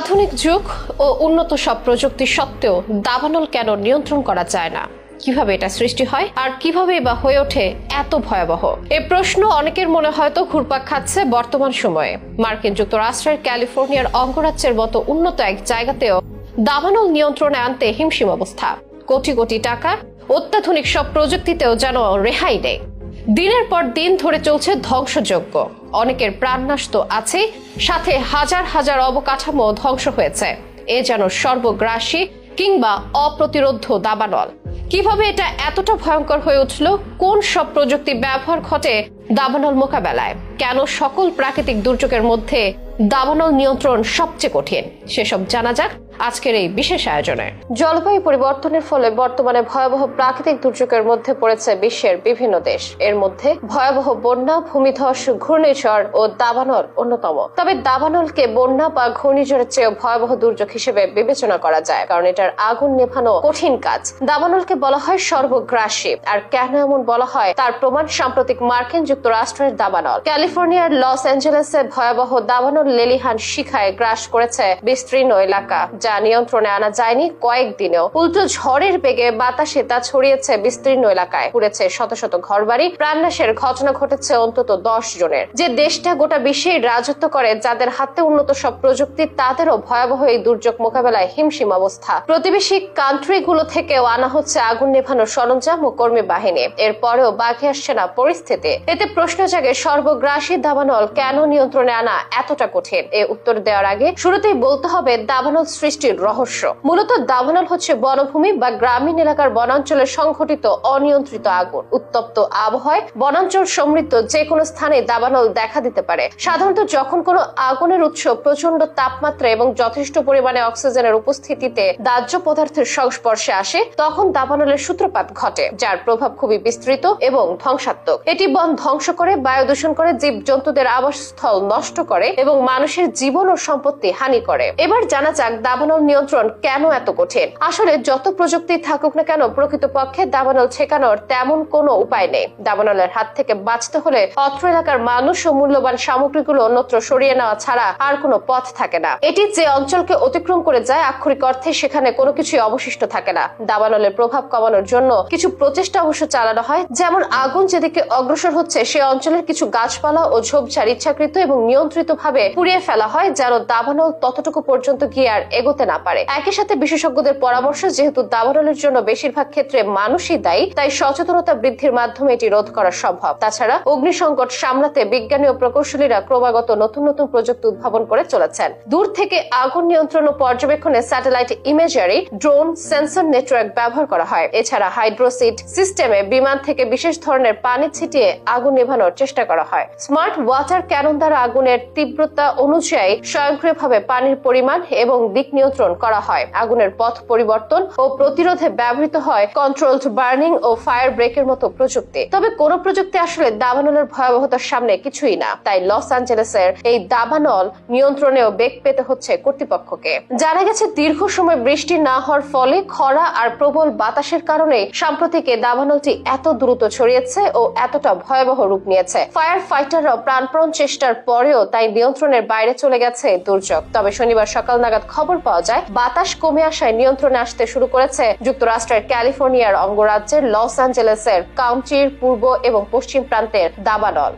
আধুনিক যুগ ও উন্নত সব প্রযুক্তি সত্ত্বেও দাবানল কেন নিয়ন্ত্রণ করা যায় না? কীভাবে এটা সৃষ্টি হয় আর কীভাবে বা হয়ে ওঠে এত ভয়াবহ? এ প্রশ্ন অনেকের মনে হয়তো ঘুরপাক খাচ্ছে বর্তমান সময়ে। মার্কিন যুক্তরাষ্ট্রের ক্যালিফোর্নিয়ার অঙ্গরাজ্যের মতো উন্নত এক জায়গাতেও দাবানল নিয়ন্ত্রণে আনতে হিমশিম অবস্থা। কোটি কোটি টাকা অত্যাধুনিক সব প্রযুক্তিতেও যেন রেহাই নেই। দিনের পর দিন ধরে চলছে ধ্বংসযজ্ঞ। অনেকের প্রাণনাশ তো আছে সাথে হাজার হাজার অবকাঠামো ধ্বংস হয়েছে। এ যেন সর্বগ্রাসী কিংবা অপ্রতিরোধ্য দাবানল। কীভাবে এটা এতটা ভয়ঙ্কর হয়ে উঠল? কোন সব প্রযুক্তি ব্যবহার ঘটে দাবানল মোকাবেলায়? কেন সকল প্রাকৃতিক দুর্যোগের মধ্যে দাবানল নিয়ন্ত্রণ সবচেয়ে কঠিন? সেসব জানা যাক আজকের এই বিশেষ আয়োজনে। জলবায়ু পরিবর্তনের ফলে বর্তমানে ভয়াবহ প্রাকৃতিক দুর্যোগের মধ্যে পড়েছে বিশ্বের বিভিন্ন দেশ। এর মধ্যে ভয়াবহ বন্যা, ভূমিধস, ঘূর্ণিঝড় ও দাবানল অন্যতম। তবে দাবানলকে বন্যা বা ঘূর্ণিঝড়ের চেয়ে ভয়াবহ দুর্যোগ হিসেবে বিবেচনা করা যায়, কারণ এটার আগুন নেভানো কঠিন কাজ। দাবানলকে বলা হয় সর্বগ্রাসী, আর কেন এমন বলা হয় তার প্রমাণ সাম্প্রতিক মার্কিন যুক্তরাষ্ট্রের দাবানল। ক্যালিফোর্নিয়ার লস অ্যাঞ্জেলেসে ভয়াবহ দাবানল লেলিহান শিখায় গ্রাস করেছে বিস্তীর্ণ এলাকা, যা নিয়ন্ত্রণে আনা যায়নি কয়েকদিনেও। উল্টো ঝড়ের বেগে বাতাসে তা ছড়িয়েছে বিস্তীর্ণ এলাকায়। পুড়েছে শত শত ঘরবাড়ি। প্রাণনাশের ঘটনা ঘটেছে অন্তত দশ জনের। যে দেশটা গোটা বিশ্বেই রাজত্ব করে, যাদের হাতে উন্নত সব প্রযুক্তি, তাদেরও ভয়াবহ এই দুর্যোগ মোকাবেলায় হিমশিম অবস্থা। প্রতিবেশী কান্ট্রিগুলো থেকেও আনা হচ্ছে আগুন নেভানোর সরঞ্জাম ও কর্মী বাহিনী। এরপরেও বাকি আসছে না পরিস্থিতি। এতে প্রশ্ন জাগে, সর্বগ্রাসী দাবানল কেন নিয়ন্ত্রণে আনা এতটা কঠিন? এ উত্তর দেওয়ার আগে শুরুতেই বলতে হবে, দাবানল সৃষ্টির রহস্য। মূলত দাবানল হচ্ছে বনভূমি বা গ্রামীণ এলাকার বনাঞ্চলে সংঘটিত অনিয়ন্ত্রিত আগুন। উত্তপ্ত আবহাওয়ায় বনাঞ্চল সমৃদ্ধ যে কোনো স্থানে দাবানল দেখা দিতে পারে। সাধারণত যখন কোনো আগুনের উৎস প্রচণ্ড তাপমাত্রা এবং যথেষ্ট পরিমাণে অক্সিজেনের উপস্থিতিতে দাহ্য পদার্থের সংস্পর্শে আসে, তখন দাবানলের সূত্রপাত ঘটে, যার প্রভাব খুবই বিস্তৃত এবং ধ্বংসাত্মক। এটি বন ধ্বংস করে বায়ু দূষণ করে জীব জন্তুদের আবাসস্থল নষ্ট করে এবং মানুষের জীবন ও সম্পত্তি হানি করে। এবার জানা যাক দাবানল নিয়ন্ত্রণ কেন এত কঠিন? আসলে যত প্রযুক্তি থাকুক না কেন, প্রকৃতপক্ষে দাবানল ছেকানোর তেমন কোনো উপায় নেই। দাবানলের হাত থেকে বাঁচতে হলে অত্র এলাকার মানুষ ও মূল্যবান সামগ্রীগুলো অন্যত্র সরিয়ে নেওয়া ছাড়া আর কোনো পথ থাকে না। এটি যে অঞ্চলকে অতিক্রম করে যায়, আক্ষরিক অর্থে সেখানে কোনো কিছুই অবশিষ্ট থাকে না। দাবানলের প্রভাব কমানোর জন্য কিছু প্রচেষ্টা অবশ্য চালানো হয়, যেমন আগুন যেদিকে অগ্রসর হচ্ছে, সে অঞ্চলের কিছু গাছপালা ও ঝোপঝাড় ইচ্ছাকৃত এবং নিয়ন্ত্রিত ভাবে পুড়িয়ে ফেলা হয়, যেন দাবানল ততটুকু পর্যন্ত গিয়ে আর এগোতে না পারে। একই সাথে বিশেষজ্ঞদের পরামর্শ, যেহেতু দাবানলের জন্য বেশিরভাগ ক্ষেত্রে মানুষই দায়ী, তাই সচেতনতা বৃদ্ধির মাধ্যমে এটি রোধ করা সম্ভব। তাছাড়া অগ্নিসংকট সামলাতে বিজ্ঞানী ও প্রকৌশলীরা ক্রমাগত নতুন নতুন প্রযুক্তি উদ্ভাবন করে চলেছেন। দূর থেকে আগুন নিয়ন্ত্রণ ও পর্যবেক্ষণে satellite imagery, drone sensor network ব্যবহার করা হয়। এছাড়া হাইড্রোসিট সিস্টেমে বিমান থেকে বিশেষ ধরনের পানি ছিটিয়ে আগুন নেভানোর চেষ্টা করা হয়। স্মার্ট ওয়াটার ক্যানন দ্বারা আগুনের তীব্রতা অনুযায়ী স্বয়ংক্রিয়ভাবে পানির পরিমাণ এবং দিক নিয়ন্ত্রণ করা হয়। আগুনের পথ পরিবর্তন ও প্রতিরোধে ব্যবহৃত হয় কন্ট্রোলড বার্নিং ও ফায়ার ব্রেকের মতো প্রযুক্তি। তবে কোন প্রযুক্তি আসলে দাবানলের ভয়াবহতার সামনে কিছুই না। তাই লস অ্যাঞ্জেলেসের এই দাবানল নিয়ন্ত্রণেও বেগ পেতে হচ্ছে কর্তৃপক্ষকে। জানা গেছে, দীর্ঘ সময় বৃষ্টি না হওয়ার ফলে খরা আর প্রবল বাতাসের কারণে সাম্প্রতিক এই দাবানলটি এত দ্রুত ছড়িয়েছে ও এতটা ভয়াবহ রূপ নিয়েছে। ফায়ার ফাইটাররাও প্রাণপণ চেষ্টার পরেও তাই নিয়ন্ত্রণের বাইরে চলে গেছে দুর্যোগ। তবে শনিবার সকাল নাগাদ খবর পাওয়া যায়। বাতাস কমে আসায় নিয়ন্ত্রণে আসতে শুরু করেছে যুক্তরাষ্ট্রের ক্যালিফোর্নিয়ার অঙ্গরাজ্যের লস অ্যাঞ্জেলেসের কাউন্টির পূর্ব এবং পশ্চিম প্রান্তের দাবানল।